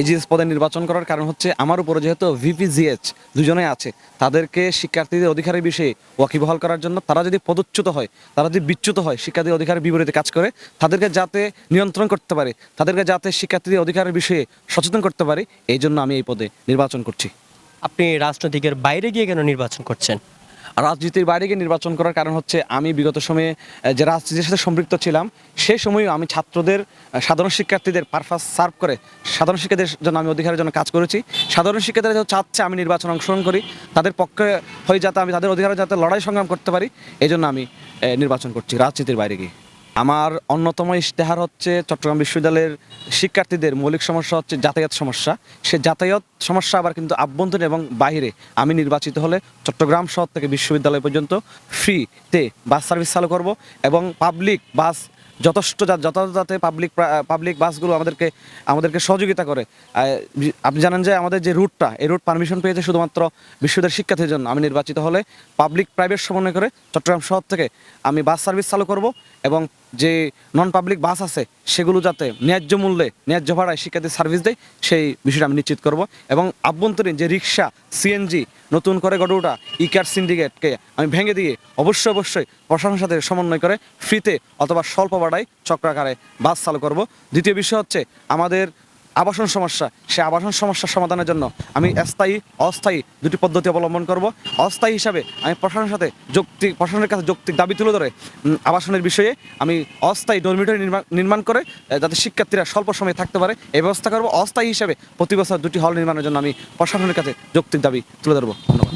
AGS পদে নির্বাচন করার কারণ হচ্ছে আমার উপরে যেহেতু ভিপিজিএচ দুজনে আছে, তাদেরকে শিক্ষার্থীদের অধিকারের বিষয়ে ওয়াকিবহাল করার জন্য তারা যদি পদচ্যুত হয়, তারা যদি বিচ্যুত হয়, শিক্ষার্থীদের অধিকারের বিপরীতে কাজ করে, তাদেরকে যাতে নিয়ন্ত্রণ করতে পারে, তাদেরকে যাতে শিক্ষার্থীদের অধিকারের বিষয়ে সচেতন করতে পারে, এই জন্য আমি এই পদে নির্বাচন করছি। আপনি রাজনৈতিকের বাইরে গিয়ে কেন নির্বাচন করছেন? রাজনীতির বাইরে গিয়ে নির্বাচন করার কারণ হচ্ছে আমি বিগত সময়ে যে রাজনীতির সাথে সম্পৃক্ত ছিলাম সেই সময়ও আমি ছাত্রদের সাধারণ শিক্ষার্থীদের পারফাস সার্ভ করে, সাধারণ শিক্ষার্থীদের জন্য আমি অধিকারের জন্য কাজ করেছি। সাধারণ শিক্ষার্থীরা যাতে চাচ্ছে আমি নির্বাচন অংশগ্রহণ করি, তাদের পক্ষে হয়ে যাতে আমি তাদের অধিকারের যাতে লড়াই সংগ্রাম করতে পারি এই জন্য আমি নির্বাচন করছি রাজনীতির বাইরে গিয়ে। আমার অন্যতম ইশতেহার হচ্ছে চট্টগ্রাম বিশ্ববিদ্যালয়ের শিক্ষার্থীদের মৌলিক সমস্যা হচ্ছে যাতায়াত সমস্যা। সে যাতায়াত সমস্যা আবার কিন্তু আভ্যন্তরীণ এবং বাইরে আমি নির্বাচিত হলে চট্টগ্রাম শহর থেকে বিশ্ববিদ্যালয় পর্যন্ত ফ্রিতে বাস সার্ভিস চালু করব এবং পাবলিক বাস যথেষ্ট যথাযথ পাবলিক পাবলিক বাসগুলো আমাদেরকে আমাদেরকে সহযোগিতা করে। আপনি জানেন যে আমাদের যে রুটটা, এই রুট পারমিশন পেয়েছে শুধুমাত্র বিশ্ববিদ্যালয়ের শিক্ষার্থীর জন্য। আমি নির্বাচিত হলে পাবলিক প্রাইভেট সমন্বয় করে চট্টগ্রাম শহর থেকে আমি বাস সার্ভিস চালু করব এবং যে নন পাবলিক বাস আছে, সেগুলো যাতে ন্যায্য মূল্যে, ন্যায্য ভাড়ায় শিক্ষার্থী সার্ভিস দেয়, সেই বিষয়টা আমি নিশ্চিত করব। এবং আভ্যন্তরীণ যে রিক্সা সিএনজি নতুন করে গড়ে ওঠা ইকার সিন্ডিকেটকে আমি ভেঙে দিয়ে অবশ্যই অবশ্যই প্রশাসনের সাথে সমন্বয় করে ফ্রিতে অথবা স্বল্প ভাড়ায় চক্রাকারে বাস চালু করব। দ্বিতীয় বিষয় হচ্ছে আমাদের আবাসন সমস্যা। সে আবাসন সমস্যার সমাধানের জন্য আমি স্থায়ী, অস্থায়ী দুটি পদ্ধতি অবলম্বন করব। অস্থায়ী হিসাবে আমি প্রশাসনের সাথে যৌক্তিক, প্রশাসনের কাছে যৌক্তিক দাবি তুলে ধরে আবাসনের বিষয়ে আমি অস্থায়ী ডরমিটরি নির্মাণ নির্মাণ করে যাতে শিক্ষার্থীরা স্বল্প সময়ে থাকতে পারে, এই ব্যবস্থা করব। অস্থায়ী হিসাবে প্রতি বছর দুটি হল নির্মাণের জন্য আমি প্রশাসনের কাছে যৌক্তিক দাবি তুলে ধরবো। ধন্যবাদ।